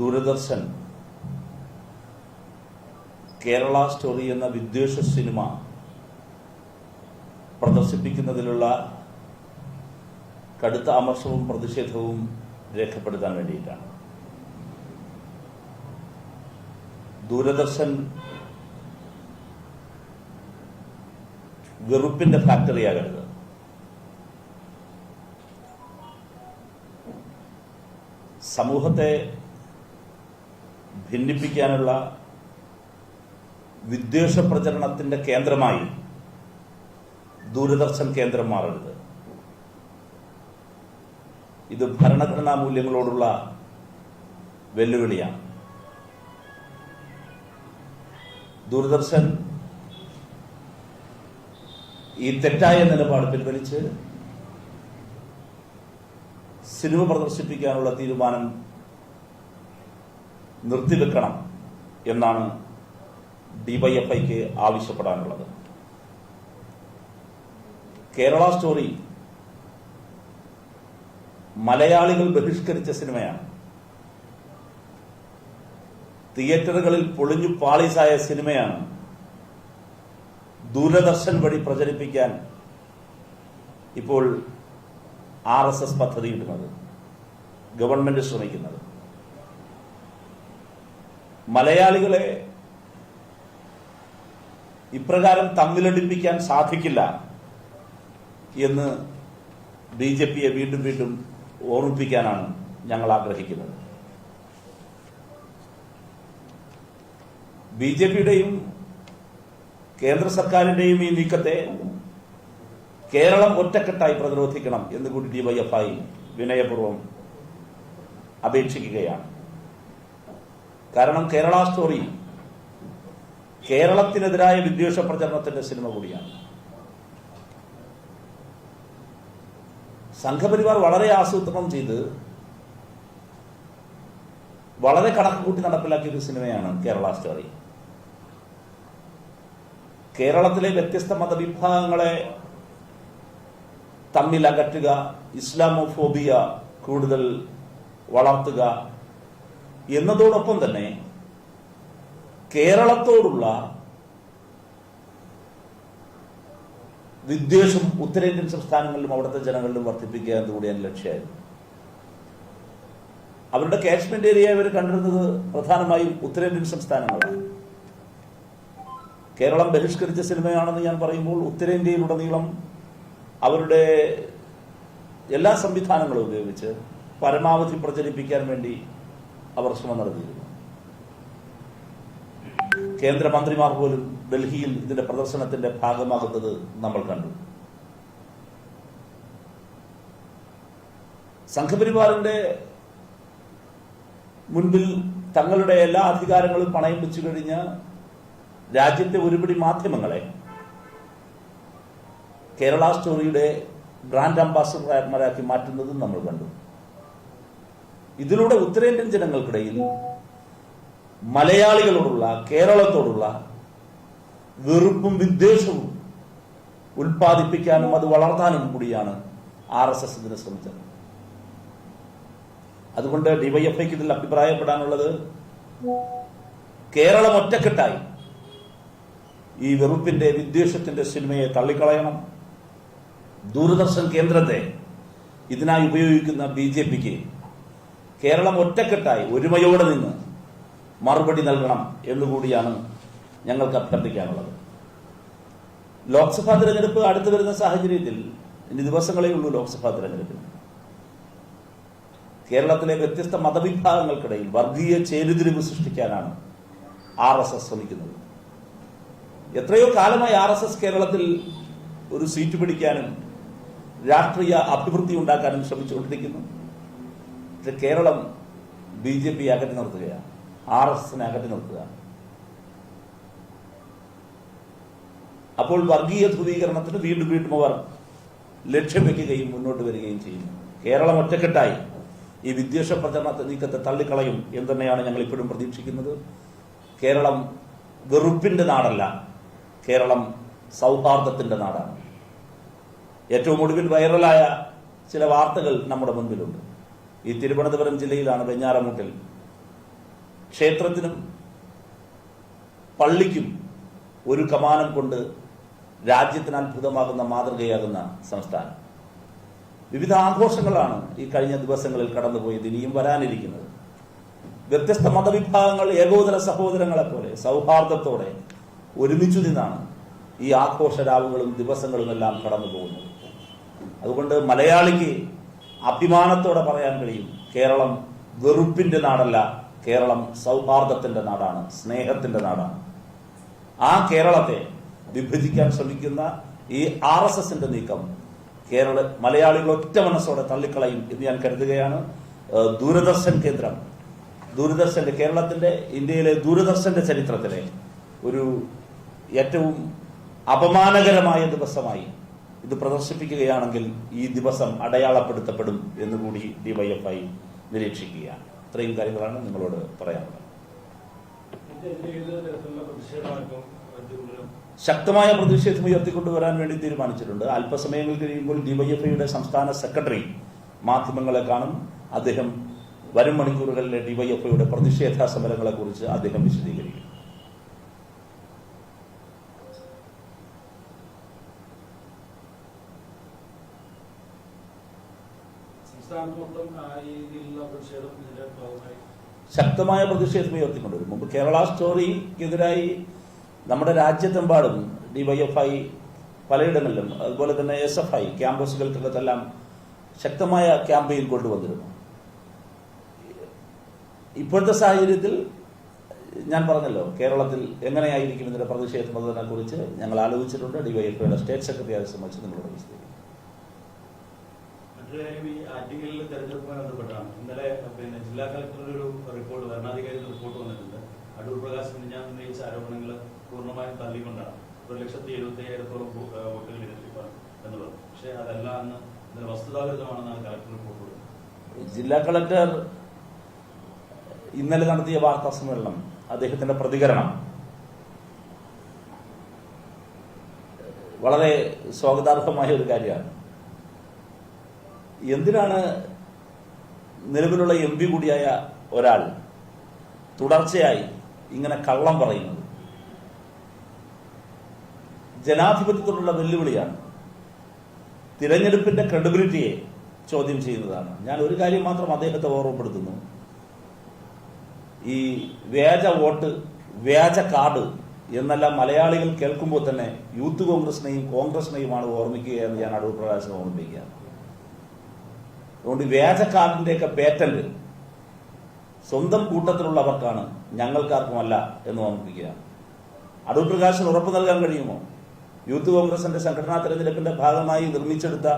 Doordarshan Kerala story എന്ന വിദ്വേഷ cinema പ്രദർശിപ്പിക്കുന്നതിലുള്ള കടുത്ത അമർഷവും പ്രതിഷേധവും രേഖപ്പെടുത്താൻ വേണ്ടിയിട്ടാണ്. ദൂരദർശൻ വെറുപ്പിന്റെ ഫാക്ടറിയാകരുത്. സമൂഹത്തെ ഭിന്നിപ്പിക്കാനുള്ള വിദ്വേഷ പ്രചരണത്തിന്റെ കേന്ദ്രമായി ദൂരദർശൻ കേന്ദ്രം മാറരുത്. ഇത് ഭരണഘടനാ മൂല്യങ്ങളോടുള്ള വെല്ലുവിളിയാണ്. ദൂരദർശൻ ഈ തെറ്റായ നിലപാട് പിൻവലിച്ച് സിനിമ പ്രദർശിപ്പിക്കാനുള്ള തീരുമാനം നിർത്തിവെക്കണം എന്നാണ് ഡിവൈഎഫ്ഐക്ക് ആവശ്യപ്പെടാനുള്ളത്. കേരള സ്റ്റോറി മലയാളികൾ ബഹിഷ്കരിച്ച സിനിമയാണ്. തിയേറ്ററുകളിൽ പൊളിഞ്ഞു പാളീസായ സിനിമയാണ് ദൂരദർശൻ വഴി പ്രചരിപ്പിക്കാൻ ഇപ്പോൾ ആർ എസ് എസ് പദ്ധതിയിടുന്നത് ഗവൺമെന്റ് ശ്രമിക്കുന്നത്. മലയാളികളെ ഇപ്രകാരം തമ്മിലടിപ്പിക്കാൻ സാധിക്കില്ല എന്ന് ബി ജെ പിയെ വീണ്ടും വീണ്ടും ഓർമ്മിപ്പിക്കാനാണ് ഞങ്ങൾ ആഗ്രഹിക്കുന്നത്. ബി ജെ പിയുടെയും കേന്ദ്ര സർക്കാരിന്റെയും ഈ നീക്കത്തെ കേരളം ഒറ്റക്കെട്ടായി പ്രതിരോധിക്കണം എന്ന് കൂടി ഡിവൈഎഫ്ഐ വിനയപൂർവം അപേക്ഷിക്കുകയാണ്. കാരണം കേരള സ്റ്റോറി കേരളത്തിനെതിരായ വിദ്വേഷ പ്രചരണത്തിന്റെ സിനിമ കൂടിയാണ്. സംഘപരിവാർ വളരെ ആസൂത്രണം ചെയ്ത് വളരെ കണക്ക് കൂട്ടി നടപ്പിലാക്കിയ ഒരു സിനിമയാണ് കേരള സ്റ്റോറി കേരളത്തിലെ വ്യത്യസ്ത മതവിഭാഗങ്ങളെ തമ്മിൽ അകറ്റുക ഇസ്ലാമോഫോബിയ കൂടുതൽ വളർത്തുക എന്നതോടൊപ്പം തന്നെ കേരളത്തോടുള്ള വിദ്വേഷം ഉത്തരേന്ത്യൻ സംസ്ഥാനങ്ങളിലും അവിടുത്തെ ജനങ്ങളിലും വർദ്ധിപ്പിക്കുക എന്നുകൂടിയാണ് ലക്ഷ്യമായിരുന്നു. അവരുടെ കാശ്മീർ ഏരിയ ഇവർ കണ്ടിരുന്നത് പ്രധാനമായും ഉത്തരേന്ത്യൻ സംസ്ഥാനങ്ങളാണ്. കേരളം ബഹിഷ്കരിച്ച സിനിമയാണെന്ന് ഞാൻ പറയുമ്പോൾ ഉത്തരേന്ത്യയിലുടനീളം അവരുടെ എല്ലാ സംവിധാനങ്ങളും ഉപയോഗിച്ച് പരമാവധി പ്രചരിപ്പിക്കാൻ വേണ്ടി അവർ ശ്രമം നടത്തിയിരുന്നു. കേന്ദ്രമന്ത്രിമാർ പോലും ഡൽഹിയിൽ ഇതിന്റെ പ്രദർശനത്തിന്റെ ഭാഗമാകുന്നത് നമ്മൾ കണ്ടു. സംഘപരിവാറിന്റെ മുൻപിൽ തങ്ങളുടെ എല്ലാ അധികാരങ്ങളും പണയം വെച്ചു കഴിഞ്ഞ രാജ്യത്തെ ഒരുപിടി മാധ്യമങ്ങളെ കേരള സ്റ്റോറിയുടെ ബ്രാൻഡ് അംബാസഡർമാരാക്കി മാറ്റുന്നതും നമ്മൾ കണ്ടു. ഇതിലൂടെ ഉത്തരേന്ത്യൻ ജനങ്ങൾക്കിടയിൽ മലയാളികളോടുള്ള കേരളത്തോടുള്ള വെറുപ്പും വിദ്വേഷവും ഉൽപ്പാദിപ്പിക്കാനും അത് വളർത്താനും കൂടിയാണ് ആർ എസ് എസ് ഇതിന് ശ്രമിച്ചത്. അതുകൊണ്ട് ഡിവൈഎഫ്ഐക്ക് ഇതിൽ അഭിപ്രായപ്പെടാനുള്ളത് കേരളം ഒറ്റക്കെട്ടായി ഈ വെറുപ്പിന്റെ വിദ്വേഷത്തിന്റെ സിനിമയെ തള്ളിക്കളയണം. ദൂരദർശൻ കേന്ദ്രത്തെ ഇതിനായി ഉപയോഗിക്കുന്ന ബി ജെ പിക്ക് കേരളം ഒറ്റക്കെട്ടായി ഒരുമയോടെ നിന്ന് മറുപടി നൽകണം എന്നുകൂടിയാണ് ഞങ്ങൾക്ക് അഭ്യർത്ഥിക്കാനുള്ളത്. ലോക്സഭാ തിരഞ്ഞെടുപ്പ് അടുത്തു വരുന്ന സാഹചര്യത്തിൽ ഇനി ദിവസങ്ങളേ ഉള്ളൂ ലോക്സഭാ തിരഞ്ഞെടുപ്പിന്. കേരളത്തിലെ വ്യത്യസ്ത മതവിഭാഗങ്ങൾക്കിടയിൽ വർഗീയ ചേരുതിരിവ് സൃഷ്ടിക്കാനാണ് ആർ എസ് എസ് ശ്രമിക്കുന്നത്. എത്രയോ കാലമായി ആർ എസ് എസ് കേരളത്തിൽ ഒരു സീറ്റ് പിടിക്കാനും രാഷ്ട്രീയ അഭിവൃദ്ധി ഉണ്ടാക്കാനും ശ്രമിച്ചുകൊണ്ടിരിക്കുന്നു. കേരളം ബി ജെ പി അകറ്റി നിർത്തുകയാണ് ആർ എസ് എസിനെ അകറ്റി നിർത്തുക. അപ്പോൾ വർഗീയ ധ്രുവീകരണത്തിന് വീണ്ടും വീണ്ടും അവർ ലക്ഷ്യം വെക്കുകയും മുന്നോട്ട് വരികയും ചെയ്യുന്നു. കേരളം ഒറ്റക്കെട്ടായി. ഈ വിദ്വേഷ പ്രചരണത്തെ നീക്കത്തെ തള്ളിക്കളയും എന്ന് തന്നെയാണ് ഞങ്ങൾ ഇപ്പോഴും പ്രതീക്ഷിക്കുന്നത്. കേരളം വെറുപ്പിന്റെ നാടല്ല. കേരളം സൗഹാർദ്ദത്തിന്റെ നാടാണ്. ഏറ്റവും ഒടുവിൽ വൈറലായ ചില വാർത്തകൾ നമ്മുടെ മുൻപിലുണ്ട്. ഈ തിരുവനന്തപുരം ജില്ലയിലാണ് വെഞ്ഞാറമൂട്ടിൽ. ക്ഷേത്രത്തിനും പള്ളിക്കും ഒരു കമാനം കൊണ്ട് രാജ്യത്തിന് അത്ഭുതമാകുന്ന മാതൃകയാകുന്ന സംസ്ഥാനം. വിവിധ ആഘോഷങ്ങളാണ് ഈ കഴിഞ്ഞ ദിവസങ്ങളിൽ കടന്നുപോയത് ഇനിയും വരാനിരിക്കുന്നത്. വ്യത്യസ്ത മതവിഭാഗങ്ങൾ ഏകോദര സഹോദരങ്ങളെ പോലെ സൗഹാർദ്ദത്തോടെ ഒരുമിച്ചു നിന്നാണ് ഈ ആഘോഷ രാവുകളും ദിവസങ്ങളും എല്ലാം കടന്നു പോകുന്നത് അതുകൊണ്ട് മലയാളിക്ക് അഭിമാനത്തോടെ പറയാൻ കഴിയും. കേരളം വെറുപ്പിന്റെ നാടല്ല കേരളം സൗഹാർദ്ദത്തിന്റെ നാടാണ് സ്നേഹത്തിന്റെ നാടാണ്. ആ കേരളത്തെ വിഭജിക്കാൻ ശ്രമിക്കുന്ന ഈ ആർ എസ് എസിന്റെ നീക്കം കേരള മലയാളികൾ ഒറ്റ മനസ്സോടെ തള്ളിക്കളയും എന്ന് ഞാൻ കരുതുകയാണ്. ദൂരദർശൻ കേന്ദ്രം ദൂരദർശന്റെ കേരളത്തിന്റെ ഇന്ത്യയിലെ ദൂരദർശന്റെ ചരിത്രത്തിലെ ഒരു ഏറ്റവും അപമാനകരമായ ദിവസമായി ഇത് പ്രദർശിപ്പിക്കുകയാണെങ്കിൽ ഈ ദിവസം അടയാളപ്പെടുത്തപ്പെടും എന്ന് എന്നുകൂടി ഡിവൈഎഫ്ഐ നിരീക്ഷിക്കുകയാണ്. ഇത്രയും കാര്യങ്ങളാണ് നിങ്ങളോട് പറയാനുള്ളത്. ശക്തമായ പ്രതിഷേധം ഉയർത്തിക്കൊണ്ടുവരാൻ വേണ്ടി തീരുമാനിച്ചിട്ടുണ്ട്. അല്പസമയങ്ങൾ കഴിയുമ്പോൾ ഡിവൈഎഫ്ഐയുടെ സംസ്ഥാന സെക്രട്ടറി മാധ്യമങ്ങളെ കാണും. അദ്ദേഹം വരും മണിക്കൂറുകളിലെ ഡിവൈഎഫ്ഐയുടെ പ്രതിഷേധ സമരങ്ങളെക്കുറിച്ച് അദ്ദേഹം വിശദീകരിക്കും സംസ്ഥാനത്ത് മൊത്തം ആ, ഈ രീതിയിലുള്ള പ്രതിഷേധം ഇതിന്റെ ഭാഗമായി ശക്തമായ പ്രതിഷേധം ഉയർത്തിക്കൊണ്ടുവരും മുമ്പ് കേരള സ്റ്റോറിക്കെതിരായി നമ്മുടെ രാജ്യത്തെമ്പാടും ഡിവൈഎഫ്ഐ പലയിടങ്ങളിലും അതുപോലെ തന്നെ എസ് എഫ് ഐ ക്യാമ്പസുകൾക്കകത്തെല്ലാം ശക്തമായ ക്യാമ്പയിൻ കൊണ്ടുവന്നിരുന്നു. ഇപ്പോഴത്തെ സാഹചര്യത്തിൽ ഞാൻ പറഞ്ഞല്ലോ കേരളത്തിൽ എങ്ങനെയായിരിക്കും ഇതിന്റെ പ്രതിഷേധം എന്നതിനെ കുറിച്ച് ഞങ്ങൾ ആലോചിച്ചിട്ടുണ്ട്. ഡിവൈഎഫ്ഐയുടെ സ്റ്റേറ്റ് സെക്രട്ടറിയെ സംബന്ധിച്ച് നിങ്ങളോട് വിശദീകരിക്കും. ഈ ആറ്റിങ്ങലിൽ തെരഞ്ഞെടുപ്പുമായി ബന്ധപ്പെട്ടാണ്. ഇന്നലെ പിന്നെ ജില്ലാ കളക്ടറുടെ ഒരു റിപ്പോർട്ട് ഭരണാധികാരിയുടെ റിപ്പോർട്ട് വന്നിട്ടുണ്ട്. അടൂർ പ്രകാശ് ഞാൻ ഉന്നയിച്ച ആരോപണങ്ങൾ പൂർണമായും തള്ളിക്കൊണ്ടാണ്. ഒരു ലക്ഷത്തി എഴുപത്തി അയ്യായിരത്തോളം വോട്ടുകൾ ഇരട്ടിപ്പാണ് എന്ന് പറഞ്ഞു പക്ഷേ അതല്ല എന്ന് ഇതിന് വസ്തുതാവിരുദ്ധമാണെന്നാണ് കളക്ടർ റിപ്പോർട്ട് കൊടുക്കുന്നത്. ജില്ലാ കളക്ടർ ഇന്നലെ നടത്തിയ വാർത്താ സമ്മേളനം അദ്ദേഹത്തിന്റെ പ്രതികരണം. വളരെ സ്വാഗതാർഹമായ ഒരു കാര്യമാണ്. എന്തിനാണ് നിലവിലുള്ള എം പി കൂടിയായ ഒരാൾ തുടർച്ചയായി ഇങ്ങനെ കള്ളം പറയുന്നത്? ജനാധിപത്യത്തോടുള്ള വെല്ലുവിളിയാണ് തിരഞ്ഞെടുപ്പിന്റെ ക്രെഡിബിലിറ്റിയെ ചോദ്യം ചെയ്യുന്നതാണ്. ഞാൻ ഒരു കാര്യം മാത്രം അദ്ദേഹത്തെ ഓർമ്മപ്പെടുത്തുന്നു. ഈ വ്യാജ വോട്ട് വ്യാജ കാർഡ് എന്നെല്ലാം മലയാളികൾ കേൾക്കുമ്പോൾ തന്നെ യൂത്ത് കോൺഗ്രസിനെയും കോൺഗ്രസിനെയുമാണ് ഓർമ്മിക്കുക എന്ന് ഞാൻ അടൂർ പ്രകാശം ഓർമ്മിപ്പിക്കുകയാണ്. അതുകൊണ്ട് വ്യാജ കാർഡിന്റെയൊക്കെ പേറ്റന്റ് സ്വന്തം കൂട്ടത്തിലുള്ളവർക്കാണ് ഞങ്ങൾക്കാർക്കുമല്ല എന്ന് ഓർമ്മിപ്പിക്കുകയാണ്. അടൂർ പ്രകാശിന് ഉറപ്പ് നൽകാൻ കഴിയുമോ? യൂത്ത് കോൺഗ്രസിന്റെ സംഘടനാ തെരഞ്ഞെടുപ്പിന്റെ ഭാഗമായി നിർമ്മിച്ചെടുത്ത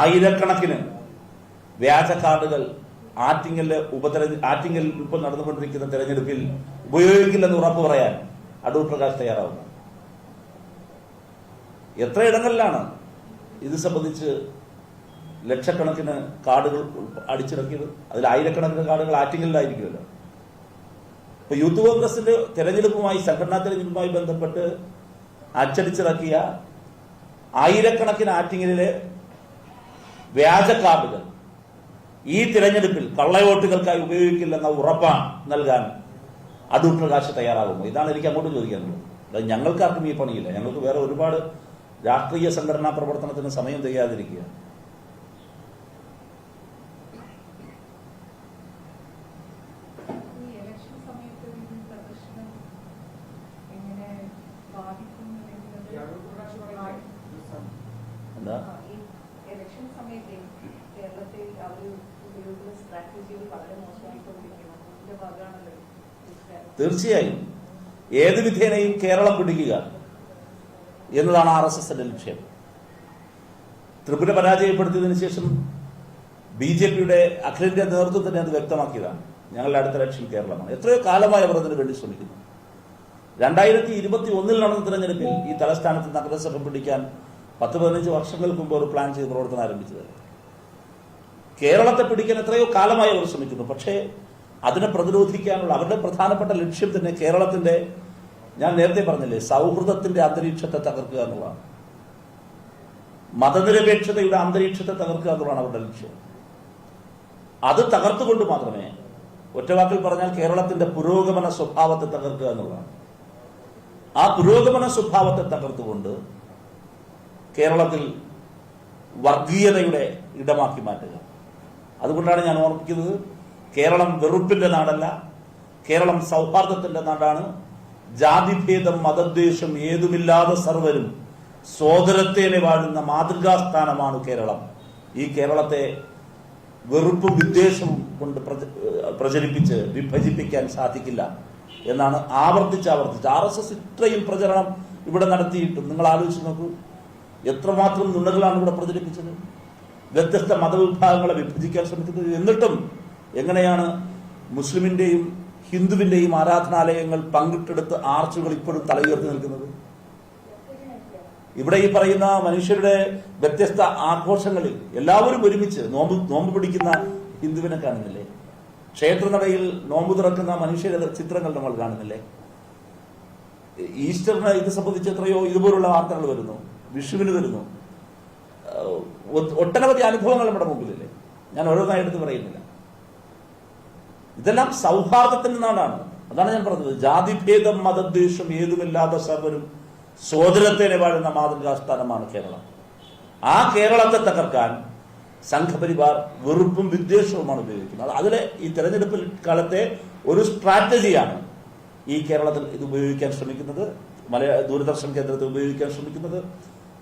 ആയിരക്കണക്കിന് വ്യാജ കാർഡുകൾ ആറ്റിങ്ങലിലെ ഉപതെര ആറ്റിങ്ങൽ ഇപ്പോൾ നടന്നുകൊണ്ടിരിക്കുന്ന തെരഞ്ഞെടുപ്പിൽ ഉപയോഗിക്കില്ലെന്ന് ഉറപ്പ് പറയാൻ അടൂർ പ്രകാശ് തയ്യാറാവുന്നു. എത്രയിടങ്ങളിലാണ് ഇത് സംബന്ധിച്ച് ലക്ഷക്കണക്കിന് കാർഡുകൾ അടിച്ചിറക്കിയത്. അതിൽ ആയിരക്കണക്കിന് കാർഡുകൾ ആറ്റിങ്ങലിലായിരിക്കുമല്ലോ. ഇപ്പൊ യൂത്ത് കോൺഗ്രസിന്റെ തെരഞ്ഞെടുപ്പുമായി സംഘടനാ തെരഞ്ഞെടുപ്പുമായി ബന്ധപ്പെട്ട് അച്ചടിച്ചിറക്കിയ ആയിരക്കണക്കിന് ആറ്റിങ്ങലിലെ വ്യാജ കാർഡുകൾ ഈ തിരഞ്ഞെടുപ്പിൽ കള്ളവോട്ടുകൾക്കായി ഉപയോഗിക്കില്ലെന്ന ഉറപ്പാണ് നൽകാൻ അടൂർ പ്രകാശ് തയ്യാറാകുമോ ഇതാണ് എനിക്ക് അങ്ങോട്ട് ചോദിക്കാനുള്ളത്. അത് ഞങ്ങൾക്കാർക്കും ഈ പണിയില്ല. ഞങ്ങൾക്ക് വേറെ ഒരുപാട് രാഷ്ട്രീയ സംഘടനാ പ്രവർത്തനത്തിന് സമയം തികയാതിരിക്കുക ഈ ഇലക്ഷൻ സമയത്ത് ഈ പ്രദർശനം എങ്ങനെ ബാധിക്കും അല്ലെങ്കിൽ അത് എന്താ ആ, ഈ ഇലക്ഷൻ സമയത്ത് കേരളത്തിൽ അവർ ഉപയോഗിക്കുന്ന സ്ട്രാറ്റജികൾ വളരെ മോശമായിക്കൊണ്ടിരിക്കുന്നു അതിന്റെ ഭാഗമാണല്ലോ ഈ കേരളം. തീർച്ചയായും ഏത് വിധേനയും കേരളം പിടിക്കുക എന്നതാണ് ആർ എസ് എസിന്റെ ലക്ഷ്യം. ത്രിപുര പരാജയപ്പെടുത്തിയതിനു ശേഷം ബി ജെ പിയുടെ അഖിലേന്ത്യാ നേതൃത്വം തന്നെ അത് വ്യക്തമാക്കിയതാണ്. ഞങ്ങളുടെ അടുത്ത ലക്ഷ്യം കേരളമാണ്. എത്രയോ കാലമായി അവർ അതിനു വേണ്ടി ശ്രമിക്കുന്നു. രണ്ടായിരത്തി ഇരുപത്തി ഒന്നിൽ നടന്ന തിരഞ്ഞെടുപ്പിൽ ഈ തലസ്ഥാനത്ത് നഗരസഭ പിടിക്കാൻ പത്ത് പതിനഞ്ച് വർഷങ്ങൾക്ക് മുമ്പ് ഒരു പ്ലാൻ ചെയ്ത് പ്രവർത്തനം ആരംഭിച്ചത്. കേരളത്തെ പിടിക്കാൻ എത്രയോ കാലമായി അവർ ശ്രമിക്കുന്നു. പക്ഷേ അതിനെ പ്രതിരോധിക്കാനുള്ള അവരുടെ പ്രധാനപ്പെട്ട ലക്ഷ്യം തന്നെ കേരളത്തിന്റെ ഞാൻ നേരത്തെ പറഞ്ഞില്ലേ സൗഹൃദത്തിന്റെ അന്തരീക്ഷത്തെ തകർക്കുക എന്നുള്ളതാണ്. മതനിരപേക്ഷതയുടെ അന്തരീക്ഷത്തെ തകർക്കുക എന്നുള്ളതാണ് അവരുടെ ലക്ഷ്യം. അത് തകർത്തുകൊണ്ട് മാത്രമേ ഒറ്റവാക്കിൽ പറഞ്ഞാൽ കേരളത്തിന്റെ പുരോഗമന സ്വഭാവത്തെ തകർക്കുക എന്നുള്ളതാണ്. ആ പുരോഗമന സ്വഭാവത്തെ തകർത്തുകൊണ്ട് കേരളത്തിൽ വർഗീയതയുടെ ഇടമാക്കി മാറ്റുക. അതുകൊണ്ടാണ് ഞാൻ ഓർമ്മിക്കുന്നത് കേരളം വെറുപ്പിന്റെ നാടല്ല. കേരളം സൗഹാർദ്ദത്തിന്റെ നാടാണ്. ജാതിഭേദം മതദ്വേഷം ഏതുമില്ലാതെ സർവരും സോദരത്തേനെ വാഴുന്ന മാതൃകാസ്ഥാനമാണ് കേരളം. ഈ കേരളത്തെ വെറുപ്പും വിദ്വേഷവും കൊണ്ട് പ്രചരിപ്പിച്ച് വിഭജിപ്പിക്കാൻ സാധിക്കില്ല എന്നാണ് ആവർത്തിച്ച് ആവർത്തിച്ച്. ആർ എസ് എസ് ഇത്രയും പ്രചരണം ഇവിടെ നടത്തിയിട്ടും നിങ്ങൾ ആലോചിച്ച് നോക്കൂ. എത്രമാത്രം നുണകളാണ് ഇവിടെ പ്രചരിപ്പിച്ചത്. വ്യത്യസ്ത മതവിഭാഗങ്ങളെ വിഭജിക്കാൻ ശ്രമിക്കുന്നത് എന്നിട്ടും എങ്ങനെയാണ് മുസ്ലിമിന്റെയും ഹിന്ദുവിന്റെയും ആരാധനാലയങ്ങൾ പങ്കിട്ടെടുത്ത് ആർച്ചുകൾ ഇപ്പോഴും തലയുയർത്തി നിൽക്കുന്നത്? ഇവിടെ ഈ പറയുന്ന മനുഷ്യരുടെ വ്യത്യസ്ത ആഘോഷങ്ങളിൽ എല്ലാവരും ഒരുമിച്ച് നോമ്പ് നോമ്പ് പിടിക്കുന്ന ഹിന്ദുവിനെ കാണുന്നില്ലേ? ക്ഷേത്രനടയിൽ നോമ്പ് തുറക്കുന്ന മനുഷ്യരുടെ ചിത്രങ്ങൾ നമ്മൾ കാണുന്നില്ലേ? ഈസ്റ്ററിന് ഇത് സംബന്ധിച്ച് എത്രയോ ഇതുപോലുള്ള വാർത്തകൾ വരുന്നു വിഷുവിന് വരുന്നു. ഒട്ടനവധി അനുഭവങ്ങൾ നമ്മുടെ മുമ്പിലില്ലേ? ഞാൻ ഓരോന്നായി എടുത്ത് പറയുന്നില്ല. ഇതെല്ലാം സൗഹാർദ്ദത്തിന്റെ നാടാണ്. അതാണ് ഞാൻ പറഞ്ഞത്. ജാതിഭേദം മതദ്വേഷം ഏതുമില്ലാതെ സർവരും സോദരത്തേനെ വാഴുന്ന മാതൃകാസ്ഥാനമാണ് കേരളം. ആ കേരളത്തെ തകർക്കാൻ സംഘപരിവാർ വെറുപ്പും വിദ്വേഷവുമാണ് ഉപയോഗിക്കുന്നത്. അത് അതിലെ ഈ തെരഞ്ഞെടുപ്പ് കാലത്തെ ഒരു സ്ട്രാറ്റജിയാണ് ഈ കേരളത്തിൽ ഇത് ഉപയോഗിക്കാൻ ശ്രമിക്കുന്നത് മലയാള ദൂരദർശൻ കേന്ദ്രത്തിൽ ഉപയോഗിക്കാൻ ശ്രമിക്കുന്നത്.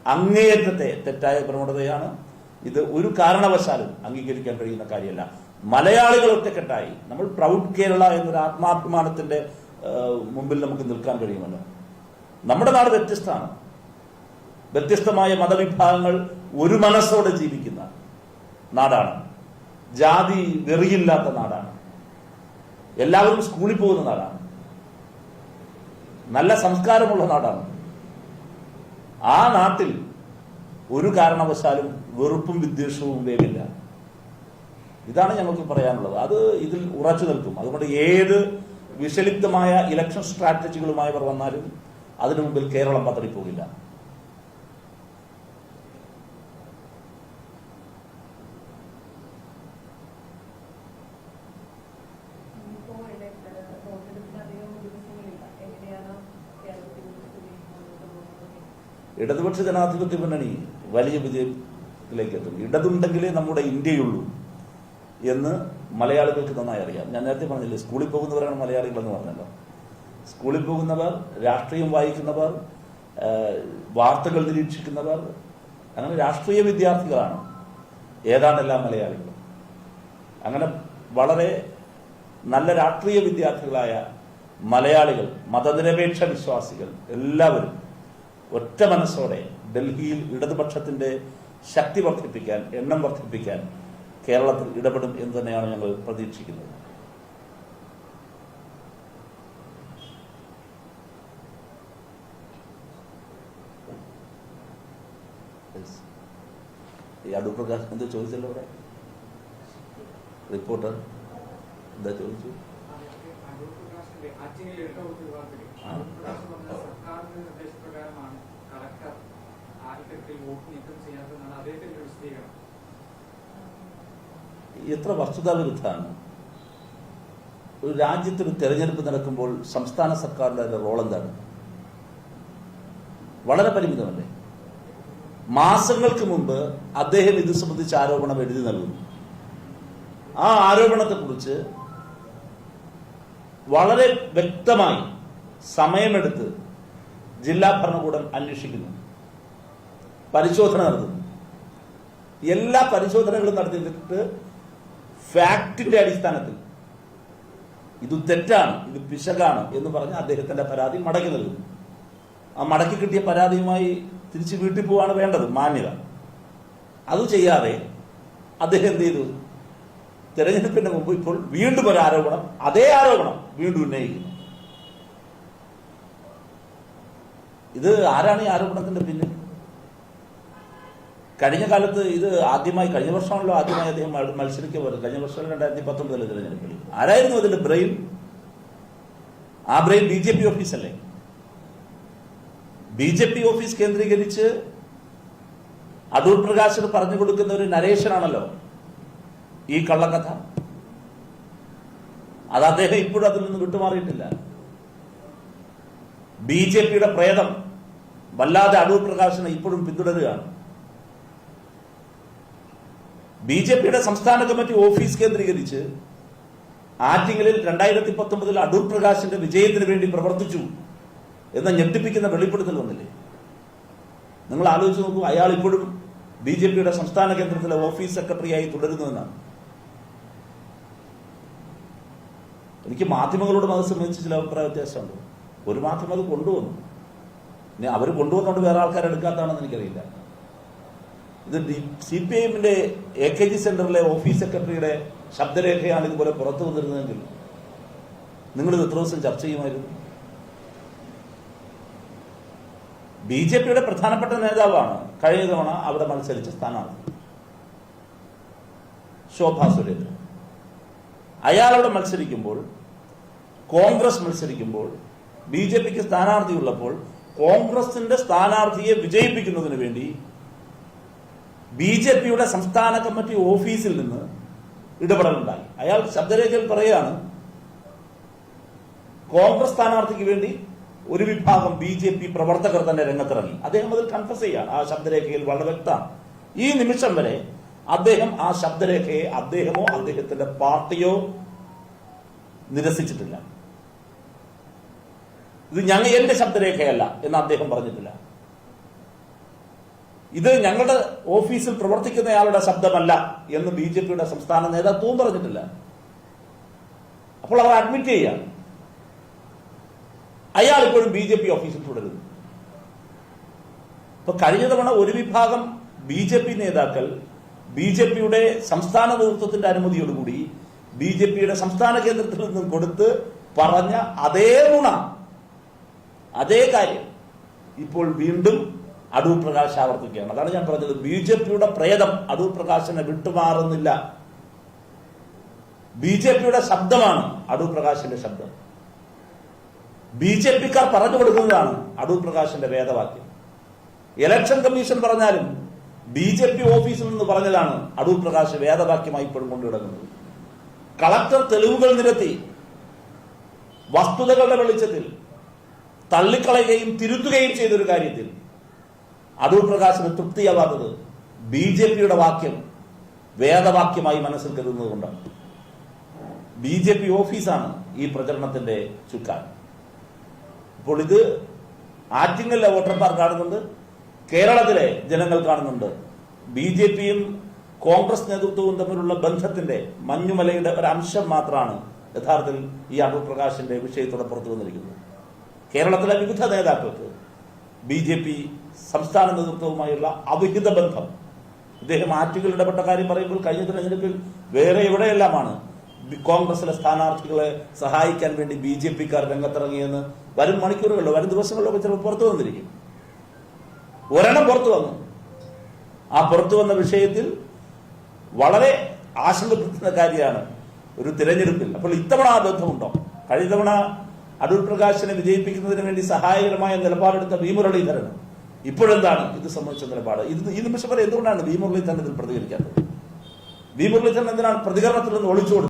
അങ്ങേയറ്റത്തെ തെറ്റായ പ്രവണതയാണ് ഇത് ഒരു കാരണവശാലും അംഗീകരിക്കാൻ കഴിയുന്ന കാര്യമല്ല. മലയാളികൾ ഒറ്റക്കെട്ടായി നമ്മൾ പ്രൗഡ് കേരള എന്നൊരു ആത്മാഭിമാനത്തിന്റെ മുമ്പിൽ നമുക്ക് നിൽക്കാൻ കഴിയുമല്ലോ. നമ്മുടെ നാട് വ്യത്യസ്തമാണ്. വ്യത്യസ്തമായ മതവിഭാഗങ്ങൾ ഒരു മനസ്സോടെ ജീവിക്കുന്ന നാടാണ്. ജാതി വെറിയില്ലാത്ത നാടാണ്. എല്ലാവരും സ്കൂളിൽ പോകുന്ന നാടാണ്. നല്ല സംസ്കാരമുള്ള നാടാണ്. ആ നാട്ടിൽ ഒരു കാരണവശാലും വെറുപ്പും വിദ്വേഷവും വേവില്ല ഇതാണ് ഞങ്ങൾക്ക് പറയാനുള്ളത്. അത് ഇതിൽ ഉറച്ചു നിൽക്കും. അതുകൊണ്ട് ഏത് വിഷലിപ്തമായ ഇലക്ഷൻ സ്ട്രാറ്റജികളുമായി അവർ വന്നാലും അതിനു മുമ്പിൽ കേരളം പോകുന്നത് ഇടതുപക്ഷ ജനാധിപത്യ മുന്നണി വലിയ വിജയത്തിലേക്ക് എത്തും ഇടതുണ്ടെങ്കിലേ നമ്മുടെ ഇന്ത്യയുള്ളൂ എന്ന് മലയാളികൾക്ക് നന്നായി അറിയാം. ഞാൻ നേരത്തെ പറഞ്ഞില്ലേ സ്കൂളിൽ പോകുന്നവരാണ് മലയാളികൾ എന്ന് പറഞ്ഞല്ലോ. സ്കൂളിൽ പോകുന്നവർ രാഷ്ട്രീയം വായിക്കുന്നവർ വാർത്തകൾ നിരീക്ഷിക്കുന്നവർ അങ്ങനെ രാഷ്ട്രീയ വിദ്യാർത്ഥികളാണ് ഏതാണ് എല്ലാ മലയാളികളും അങ്ങനെ വളരെ നല്ല രാഷ്ട്രീയ വിദ്യാർത്ഥികളായ മലയാളികൾ മതനിരപേക്ഷ വിശ്വാസികൾ എല്ലാവരും ഒറ്റ മനസ്സോടെ ഡൽഹിയിൽ ഇടതുപക്ഷത്തിന്റെ ശക്തി വർദ്ധിപ്പിക്കാൻ എണ്ണം വർദ്ധിപ്പിക്കാൻ കേരളത്തിൽ ഇടപെടും എന്ന് തന്നെയാണ് ഞങ്ങൾ പ്രതീക്ഷിക്കുന്നത്. ഈ അടൂർ പ്രകാശ് എന്തോ ചോദിച്ചല്ലോ ഇവിടെ റിപ്പോർട്ടർ എന്താ ചോദിച്ചു ആ. സർക്കാരിന്റെ വസ്തുതാ നീക്കം വിശദീകരണം. എത്ര ഒരു രാജ്യത്തൊരു തെരഞ്ഞെടുപ്പ് നടക്കുമ്പോൾ സംസ്ഥാന സർക്കാരിന്റെ അതിന്റെ റോൾ എന്താണ് വളരെ പരിമിതമല്ലേ? മാസങ്ങൾക്ക് മുമ്പ് അദ്ദേഹം ഇത് സംബന്ധിച്ച് ആരോപണം എഴുതി നൽകുന്നു. ആ ആരോപണത്തെക്കുറിച്ച് വളരെ വ്യക്തമായി സമയമെടുത്ത് ജില്ലാ ഭരണകൂടം അന്വേഷിക്കുന്നു. പരിശോധന നടത്തുന്നു. എല്ലാ പരിശോധനകളും നടത്തിയിട്ട് ഫാക്ടിന്റെ അടിസ്ഥാനത്തിൽ ഇത് തെറ്റാണ് ഇത് പിശകാണ് എന്ന് പറഞ്ഞ് അദ്ദേഹത്തിന്റെ പരാതി മടക്കി നൽകുന്നു. ആ മടക്കി കിട്ടിയ പരാതിയുമായി തിരിച്ച് വീട്ടിൽ പോവാണ് വേണ്ടത് മാന്യത. അത് ചെയ്യാതെ അദ്ദേഹം എന്ത് ചെയ്തു? തെരഞ്ഞെടുപ്പിന്റെ മുമ്പ് ഇപ്പോൾ വീണ്ടും ഒരു ആരോപണം അതേ ആരോപണം വീണ്ടും ഉന്നയിക്കുന്നു. ഇത് ആരാണ് ഈ ആരോപണത്തിന്റെ പിന്നിൽ? കഴിഞ്ഞ കാലത്ത് ഇത് ആദ്യമായി കഴിഞ്ഞ വർഷമാണല്ലോ ആദ്യമായി അദ്ദേഹം മത്സരിക്കുക കഴിഞ്ഞ വർഷം രണ്ടായിരത്തി പത്തൊമ്പതിലെ തെരഞ്ഞെടുപ്പിൽ. ആരായിരുന്നു അതിന്റെ ബ്രെയിൻ? ആ ബ്രെയിൻ ബി ജെ പി ഓഫീസല്ലേ ബി ജെ പി ഓഫീസ് കേന്ദ്രീകരിച്ച് അടൂർ പ്രകാശിന് പറഞ്ഞു കൊടുക്കുന്ന ഒരു നരേഷനാണല്ലോ ഈ കള്ളക്കഥ. അത് അദ്ദേഹം ഇപ്പോഴും അതിൽ നിന്ന് വിട്ടുമാറിയിട്ടില്ല. ബി ജെ പിയുടെ പ്രേതം വല്ലാതെ അടൂർ പ്രകാശനെ ഇപ്പോഴും പിന്തുടരുകയാണ്. ബി ജെ പിയുടെ സംസ്ഥാന കമ്മിറ്റി ഓഫീസ് കേന്ദ്രീകരിച്ച് ആറ്റിങ്ങലിൽ രണ്ടായിരത്തി പത്തൊമ്പതിൽ അടൂർ പ്രകാശിന്റെ വിജയത്തിന് വേണ്ടി പ്രവർത്തിച്ചു എന്ന ഞെട്ടിപ്പിക്കുന്ന വെളിപ്പെടുത്തൽ വന്നില്ലേ? നിങ്ങൾ ആലോചിച്ച് നോക്കൂ അയാൾ ഇപ്പോഴും ബി ജെ പിയുടെ സംസ്ഥാന കേന്ദ്രത്തിലെ ഓഫീസ് സെക്രട്ടറിയായി തുടരുന്നുവെന്നാണ്. എനിക്ക് മാധ്യമങ്ങളോടും അത് സംബന്ധിച്ച് ചില അഭിപ്രായ വ്യത്യാസമുണ്ട്. ഒരു മാധ്യമം അത് കൊണ്ടുവന്നു. അവർ കൊണ്ടുവന്നുകൊണ്ട് വേറെ ആൾക്കാരെടുക്കാത്തതാണെന്ന് എനിക്കറിയില്ല. ഇത് സി പി എമ്മിന്റെ എ കെ ജി സെന്ററിലെ ഓഫീസ് സെക്രട്ടറിയുടെ ശബ്ദരേഖയാണ് ഇതുപോലെ പുറത്തു വന്നിരുന്നതെങ്കിൽ നിങ്ങളിത് എത്ര ദിവസം ചർച്ച ചെയ്യുമായിരുന്നു? ബി ജെ പിയുടെ പ്രധാനപ്പെട്ട നേതാവാണ് കഴിഞ്ഞ തവണ അവിടെ മത്സരിച്ച സ്ഥാനമാണ് ശോഭാ സുരേന്ദ്രൻ. അയാളവിടെ മത്സരിക്കുമ്പോൾ കോൺഗ്രസ് മത്സരിക്കുമ്പോൾ ബി ജെ പിക്ക് സ്ഥാനാർത്ഥി ഉള്ളപ്പോൾ കോൺഗ്രസിന്റെ സ്ഥാനാർത്ഥിയെ വിജയിപ്പിക്കുന്നതിന് വേണ്ടി ബി ജെ പിയുടെ സംസ്ഥാന കമ്മിറ്റി ഓഫീസിൽ നിന്ന് ഇടപെടലുണ്ടായി. അയാൾ ശബ്ദരേഖയിൽ പറയുകയാണ് കോൺഗ്രസ് സ്ഥാനാർത്ഥിക്ക് വേണ്ടി ഒരു വിഭാഗം ബി ജെ പി പ്രവർത്തകർ തന്നെ രംഗത്തിറങ്ങി. അദ്ദേഹം അതിൽ കൺഫസ് ചെയ്യാണ്. ആ ശബ്ദരേഖയിൽ വളരെ വ്യക്തമാണ്. ഈ നിമിഷം വരെ അദ്ദേഹം ആ ശബ്ദരേഖയെ അദ്ദേഹമോ അദ്ദേഹത്തിന്റെ പാർട്ടിയോ നിരസിച്ചിട്ടില്ല. ഇത് ഞങ്ങൾ എന്റെ ശബ്ദരേഖയല്ല എന്ന് അദ്ദേഹം പറഞ്ഞിട്ടില്ല. ഇത് ഞങ്ങളുടെ ഓഫീസിൽ പ്രവർത്തിക്കുന്നയാളുടെ ശബ്ദമല്ല എന്ന് ബി ജെ പിയുടെ സംസ്ഥാന നേതാത്വവും പറഞ്ഞിട്ടില്ല. അപ്പോൾ അവർ അഡ്മിറ്റ് ചെയ്യുക അയാൾ ഇപ്പോഴും ബി ജെ പി ഓഫീസിൽ തുടരുന്നു. ഇപ്പൊ കഴിഞ്ഞ തവണ ഒരു വിഭാഗം ബി ജെ പി നേതാക്കൾ ബി ജെ പിയുടെ സംസ്ഥാന നേതൃത്വത്തിന്റെ അനുമതിയോടുകൂടി ബി ജെ പിയുടെ സംസ്ഥാന കേന്ദ്രത്തിൽ നിന്നും കൊടുത്ത് പറഞ്ഞ അതേ ഗുണ അതേ കാര്യം ഇപ്പോൾ വീണ്ടും അടൂർ പ്രകാശ് ആവർത്തിക്കുകയാണ്. അതാണ് ഞാൻ പറഞ്ഞത്. ബി ജെ പിയുടെ പ്രേതം അടൂർ പ്രകാശിനെ വിട്ടുമാറുന്നില്ല. ബി ജെ പിയുടെ ശബ്ദമാണ് അടൂർ പ്രകാശിന്റെ ശബ്ദം. ബി ജെ പിക്കാർ പറഞ്ഞു കൊടുക്കുന്നതാണ് അടൂർ പ്രകാശിന്റെ വേദവാക്യം. ഇലക്ഷൻ കമ്മീഷൻ പറഞ്ഞാലും ബി ജെ പി ഓഫീസിൽ നിന്ന് പറഞ്ഞതാണ് അടൂർ പ്രകാശ് വേദവാക്യമായി ഇപ്പോഴും കൊണ്ടുകിടക്കുന്നത് കളക്ടർ തെളിവുകൾ നിരത്തി വസ്തുതകളുടെ വെളിച്ചത്തിൽ തള്ളിക്കളയുകയും തിരുത്തുകയും ചെയ്തൊരു കാര്യത്തിൽ അടൂർ പ്രകാശിന് തൃപ്തിയാവാത്തത് ബി ജെ പിയുടെ വാക്യം വേദവാക്യമായി മനസ്സിൽ കരുതുന്നത് കൊണ്ടാണ് ബി ജെ പി ഓഫീസാണ് ഈ പ്രചരണത്തിന്റെ ചുക്കാൻ. അപ്പോൾ ഇത് ആറ്റിങ്ങലിലെ വോട്ടർമാർ കാണുന്നുണ്ട് കേരളത്തിലെ ജനങ്ങൾ കാണുന്നുണ്ട്. ബി ജെ പിയും കോൺഗ്രസ് നേതൃത്വവും തമ്മിലുള്ള ബന്ധത്തിന്റെ മഞ്ഞുമലയുടെ ഒരു അംശം മാത്രമാണ് യഥാർത്ഥത്തിൽ ഈ അടൂർ പ്രകാശിന്റെ വിഷയത്തോടെ പുറത്തു വന്നിരിക്കുന്നത്. കേരളത്തിലെ വിവിധ നേതാക്കൾക്ക് ബി ജെ പി സംസ്ഥാന നേതൃത്വവുമായുള്ള അവിഹിത ബന്ധം. ഇദ്ദേഹം ആറ്റുകൾ ഇടപെട്ട കാര്യം പറയുമ്പോൾ കഴിഞ്ഞ തെരഞ്ഞെടുപ്പിൽ വേറെ എവിടെയെല്ലാമാണ് കോൺഗ്രസിലെ സ്ഥാനാർത്ഥികളെ സഹായിക്കാൻ വേണ്ടി ബി ജെ പിക്കാർ രംഗത്തിറങ്ങിയെന്ന് വരും മണിക്കൂറുകളിലോ വരും ദിവസങ്ങളിലോ ഒക്കെ ചിലപ്പോൾ പുറത്തു വന്നിരിക്കും. ഒരെണ്ണം പുറത്തു വന്നു. ആ പുറത്തു വന്ന വിഷയത്തിൽ വളരെ ആശങ്കപ്പെടുത്തുന്ന കാര്യമാണ് ഒരു തിരഞ്ഞെടുപ്പിൽ. അപ്പോൾ ഇത്തവണ ആ ബന്ധമുണ്ടോ? കഴിഞ്ഞ തവണ അടൂർ പ്രകാശിനെ വിജയിപ്പിക്കുന്നതിന് വേണ്ടി സഹായകരമായ നിലപാടെടുത്ത വി മുരളീധരൻ ഇപ്പോഴെന്താണ്? ഇത് സംബന്ധിച്ച നിലപാട്. ഇത് ഈ നിമിഷം വരെ എന്തുകൊണ്ടാണ് വി ഇതിൽ പ്രതികരിക്കാത്തത്? വി എന്തിനാണ് പ്രതികരണത്തിൽ നിന്ന് ഒളിച്ചു?